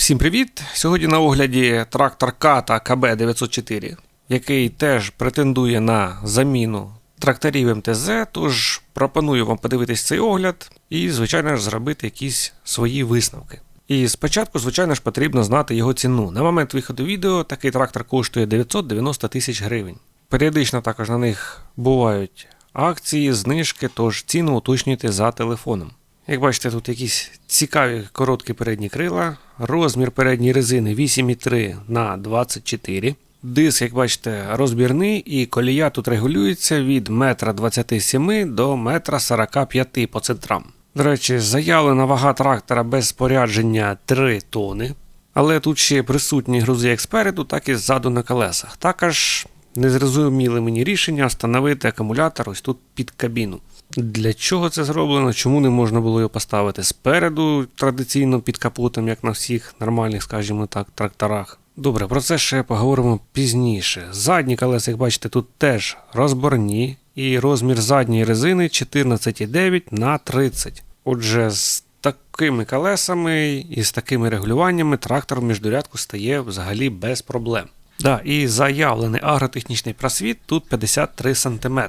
Всім привіт! Сьогодні на огляді трактор Ката КБ904, який теж претендує на заміну тракторів МТЗ. Тож пропоную вам подивитись цей огляд і, звичайно ж, зробити якісь свої висновки. І спочатку, звичайно ж, потрібно знати його ціну. На момент виходу відео такий трактор коштує 990 тисяч гривень. Періодично також на них бувають акції, знижки, тож ціну уточнюйте за телефоном. Як бачите, тут якісь цікаві короткі передні крила, розмір передньої резини 8,3 на 24 Диск, як бачите, розбірний і колія тут регулюється від 1,27 м до 1,45 м по центрам. До речі, заявлена вага трактора без спорядження 3 тони, але тут ще присутні грузи як спереду, так і ззаду на колесах. Також незрозуміле мені рішення встановити акумулятор ось тут під кабіну. Для чого це зроблено? Чому не можна було його поставити спереду, традиційно під капотом, як на всіх нормальних, скажімо так, тракторах? Добре, про це ще поговоримо пізніше. Задні колеса, як бачите, тут теж розборні, і розмір задньої резини 14,9 на 30. Отже, з такими колесами і з такими регулюваннями трактор в міждурядку стає взагалі без проблем. Да, і заявлений агротехнічний просвіт тут 53 см.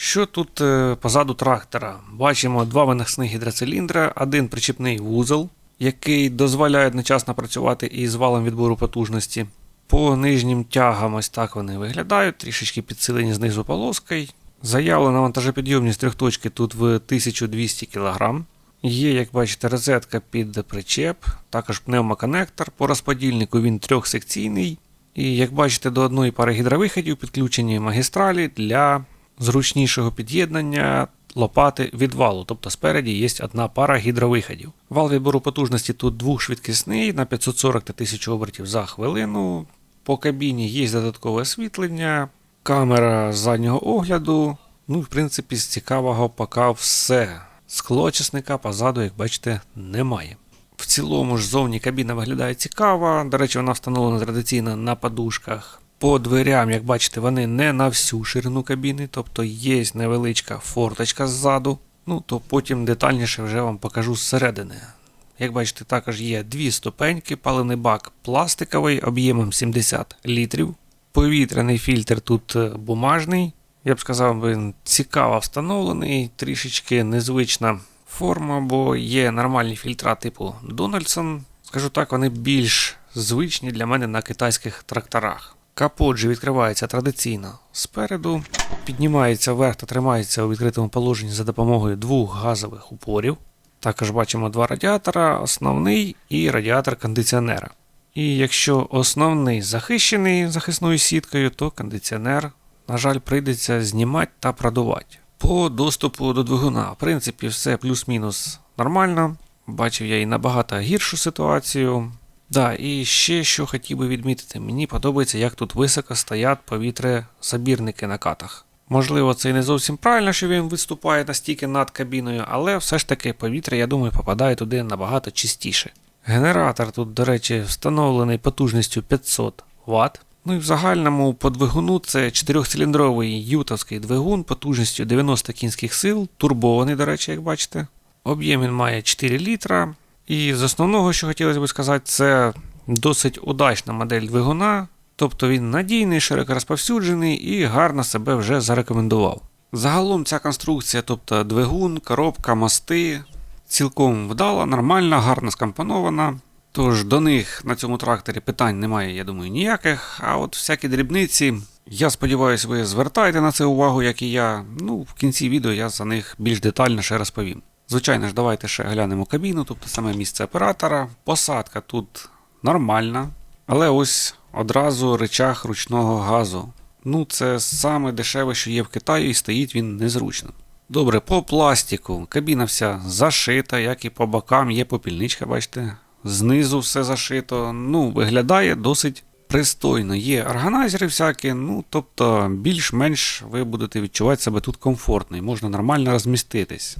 Що тут е, позаду трактора? Бачимо два виносних гідроциліндри, один причіпний вузол, який дозволяє одночасно працювати із валом відбору потужності. По нижнім тягам ось так вони виглядають, трішечки підсилені знизу полоскою. Заявлена вантажопідйомність трьохточки тут в 1200 кг. Є, як бачите, розетка під причеп, також пневмоконектор. По розподільнику він трьохсекційний. І як бачите, до одної пари гідровиходів підключені магістралі для зручнішого під'єднання лопати від валу, тобто спереді є одна пара гідровиходів. Вал відбору потужності тут двохшвидкісний на 540 та 1000 обертів за хвилину. По кабіні є додаткове освітлення, камера заднього огляду. Ну в принципі з цікавого поки все. Склочисника позаду, як бачите, немає. В цілому ж зовні кабіна виглядає цікаво. До речі, вона встановлена традиційно на подушках. По дверям, як бачите, вони не на всю ширину кабіни, тобто є невеличка форточка ззаду. Ну, то потім детальніше вже вам покажу зсередини. Як бачите, також є дві ступеньки, паливний бак пластиковий об'ємом 70 літрів. Повітряний фільтр тут е, бумажний. Я б сказав, він цікаво встановлений, трішечки незвична форма, бо є нормальні фільтра типу Дональдсон. Скажу так, вони більш звичні для мене на китайських тракторах. Капот же відкривається традиційно спереду, піднімається вверх та тримається у відкритому положенні за допомогою двох газових упорів. Також бачимо два радіатора, основний і радіатор кондиціонера. І якщо основний захищений захисною сіткою, то кондиціонер, на жаль, прийдеться знімати та продувати. По доступу до двигуна, в принципі, все плюс-мінус нормально. Бачив я і набагато гіршу ситуацію. Да, і ще що хотів би відмітити, мені подобається, як тут високо стоять повітрязабірники на катах. Можливо, це і не зовсім правильно, що він виступає настільки над кабіною, але все ж таки повітря, я думаю, попадає туди набагато чистіше. Генератор тут, до речі, встановлений потужністю 500 Вт. Ну і в загальному по двигуну це 4-циліндровий ютовський двигун потужністю 90 кінських сил, турбований, до речі, як бачите. Об'єм він має 4 літра. І з основного, що хотілося б сказати, це досить удачна модель двигуна, тобто він надійний, широко розповсюджений і гарно себе вже зарекомендував. Загалом ця конструкція, тобто двигун, коробка, мости, цілком вдала, нормальна, гарно скомпонована. Тож до них на цьому тракторі питань немає, я думаю, ніяких. А от всякі дрібниці, я сподіваюся, ви звертаєте на це увагу, як і я. Ну, в кінці відео я за них більш детально ще розповім. Звичайно ж, давайте ще глянемо кабіну, тобто саме місце оператора. Посадка тут нормальна, але ось одразу речах ручного газу. Ну, це саме дешеве, що є в Китаї, і стоїть він незручно. Добре, по пластику. Кабіна вся зашита, як і по бокам, є попільничка, бачите. Знизу все зашито. Ну, виглядає досить пристойно. Є органайзери всякі, ну тобто більш-менш ви будете відчувати себе тут комфортно і можна нормально розміститись.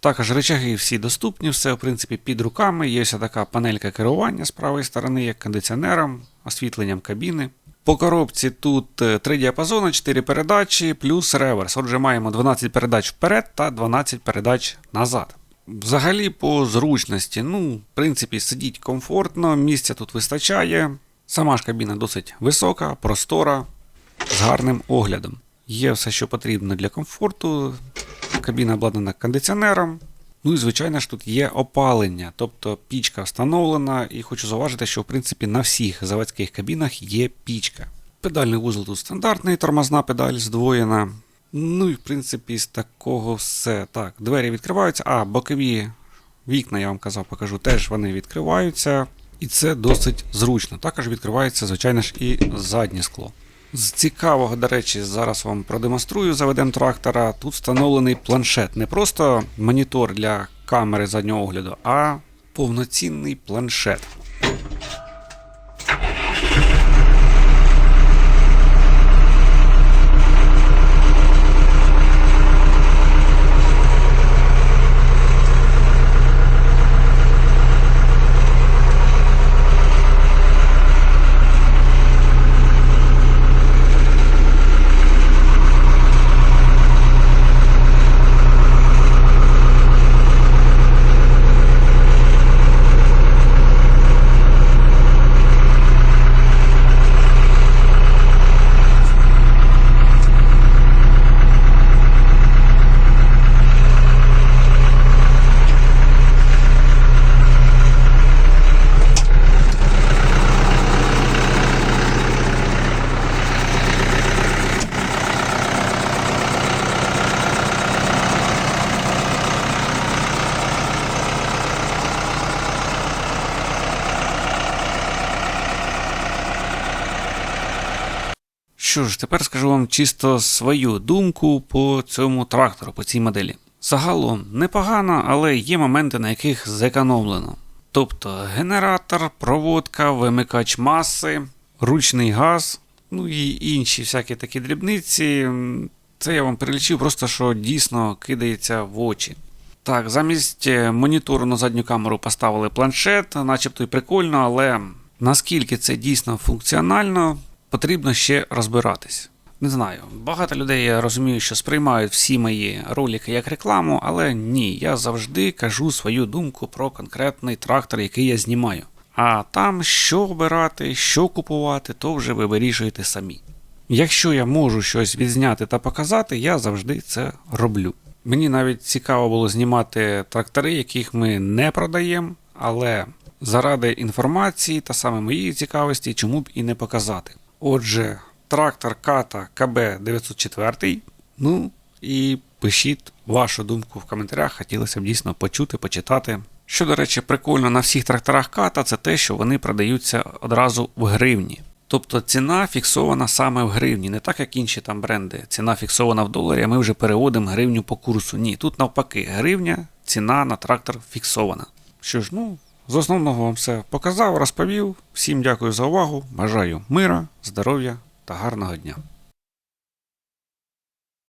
Також речаги всі доступні, все в принципі під руками. Є ось така панелька керування з правої сторони, як кондиціонером, освітленням кабіни. По коробці тут 3 діапазони, 4 передачі плюс реверс. Отже, маємо 12 передач вперед та 12 передач назад. Взагалі по зручності, ну, в принципі, сидіть комфортно, місця тут вистачає. Сама ж кабіна досить висока, простора, з гарним оглядом. Є все, що потрібно для комфорту. Кабіна обладнана кондиціонером. Ну і звичайно ж тут є опалення, тобто пічка встановлена, і хочу зауважити, що в принципі на всіх заводських кабінах є пічка. Педальний вузол тут стандартний, тормозна педаль здвоєна. Ну і в принципі з такого все. Так, двері відкриваються, а бокові вікна, я вам казав, покажу, теж вони відкриваються. І це досить зручно. Також відкривається, звичайно ж, і заднє скло. З цікавого, до речі, зараз вам продемонструю заведем трактора. Тут встановлений планшет. Не просто монітор для камери заднього огляду, а повноцінний планшет. Що ж, тепер скажу вам чисто свою думку по цьому трактору, по цій моделі. Загалом непогано, але є моменти, на яких зекономлено. Тобто генератор, проводка, вимикач маси, ручний газ, ну і інші всякі такі дрібниці. Це я вам перелічив, просто що дійсно кидається в очі. Так, замість е, монітору на задню камеру поставили планшет, начебто і прикольно, але наскільки це дійсно функціонально, потрібно ще розбиратись. Не знаю, багато людей я розумію, що сприймають всі мої ролики як рекламу, але ні, я завжди кажу свою думку про конкретний трактор, який я знімаю. А там що обирати, що купувати, то вже ви вирішуєте самі. Якщо я можу щось відзняти та показати, я завжди це роблю. Мені навіть цікаво було знімати трактори, яких ми не продаємо, але заради інформації та саме моєї цікавості, чому б і не показати. Отже, трактор Ката КБ 904. Ну і пишіть вашу думку в коментарях. Хотілося б дійсно почути, почитати. Що, до речі, прикольно на всіх тракторах Ката, це те, що вони продаються одразу в гривні. Тобто ціна фіксована саме в гривні, не так як інші там бренди. Ціна фіксована в доларі, а ми вже переводимо гривню по курсу. Ні, тут навпаки, гривня, ціна на трактор фіксована. Що ж, ну, з основного вам все показав, розповів. Всім дякую за увагу. Бажаю мира, здоров'я та гарного дня.